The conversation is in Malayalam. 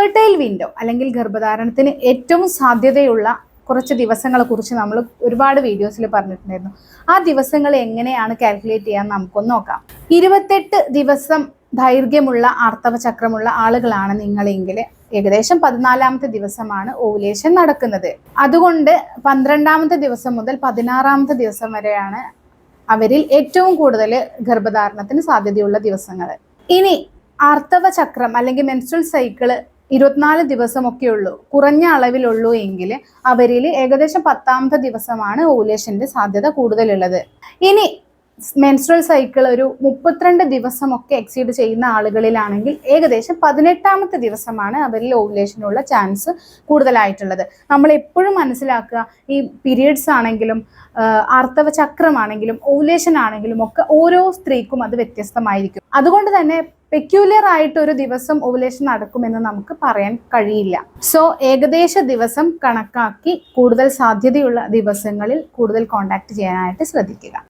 ഫേർട്ടൈൽ വിൻഡോ അല്ലെങ്കിൽ ഗർഭധാരണത്തിന് ഏറ്റവും സാധ്യതയുള്ള കുറച്ച് ദിവസങ്ങളെ കുറിച്ച് നമ്മൾ ഒരുപാട് വീഡിയോസിൽ പറഞ്ഞിട്ടുണ്ടായിരുന്നു. ആ ദിവസങ്ങൾ എങ്ങനെയാണ് കാൽക്കുലേറ്റ് ചെയ്യാൻ നമുക്കൊന്ന് നോക്കാം. ഇരുപത്തെട്ട് ദിവസം ദൈർഘ്യമുള്ള ആർത്തവ ചക്രമുള്ള ആളുകളാണ് നിങ്ങളെങ്കിൽ ഏകദേശം പതിനാലാമത്തെ ദിവസമാണ് ഓവുലേഷൻ നടക്കുന്നത്. അതുകൊണ്ട് പന്ത്രണ്ടാമത്തെ ദിവസം മുതൽ പതിനാറാമത്തെ ദിവസം വരെയാണ് അവരിൽ ഏറ്റവും കൂടുതൽ ഗർഭധാരണത്തിന് സാധ്യതയുള്ള ദിവസങ്ങൾ. ഇനി ആർത്തവ ചക്രം അല്ലെങ്കിൽ മെൻസ്ട്രൽ സൈക്കിൾ ഇരുപത്തിനാല് ദിവസമൊക്കെ ഉള്ളൂ കുറഞ്ഞ അളവിലുള്ളൂ എങ്കിൽ അവരിൽ ഏകദേശം പത്താമത്തെ ദിവസമാണ് ഓവുലേഷന്റെ സാധ്യത കൂടുതലുള്ളത്. ഇനി മെൻസ്ട്രൽ സൈക്കിൾ ഒരു മുപ്പത്തിരണ്ട് ദിവസമൊക്കെ എക്സീഡ് ചെയ്യുന്ന ആളുകളിലാണെങ്കിൽ ഏകദേശം പതിനെട്ടാമത്തെ ദിവസമാണ് അവരിൽ ഓവുലേഷനുള്ള ചാൻസ് കൂടുതലായിട്ടുള്ളത്. നമ്മൾ എപ്പോഴും മനസ്സിലാക്കുക ഈ പീരിയഡ്സ് ആണെങ്കിലും ആർത്തവ ചക്രമാണെങ്കിലും ഓവുലേഷൻ ആണെങ്കിലും ഒക്കെ ഓരോ സ്ത്രീക്കും അത് വ്യത്യസ്തമായിരിക്കും. അതുകൊണ്ട് തന്നെ പെക്യുലർ ആയിട്ട് ഒരു ദിവസം ഓവുലേഷൻ നടക്കുമെന്ന് നമുക്ക് പറയാൻ കഴിയില്ല. സോ ഏകദേശ ദിവസം കണക്കാക്കി കൂടുതൽ സാധ്യതയുള്ള ദിവസങ്ങളിൽ കൂടുതൽ കോണ്ടാക്ട് ചെയ്യാനായിട്ട് ശ്രദ്ധിക്കുക.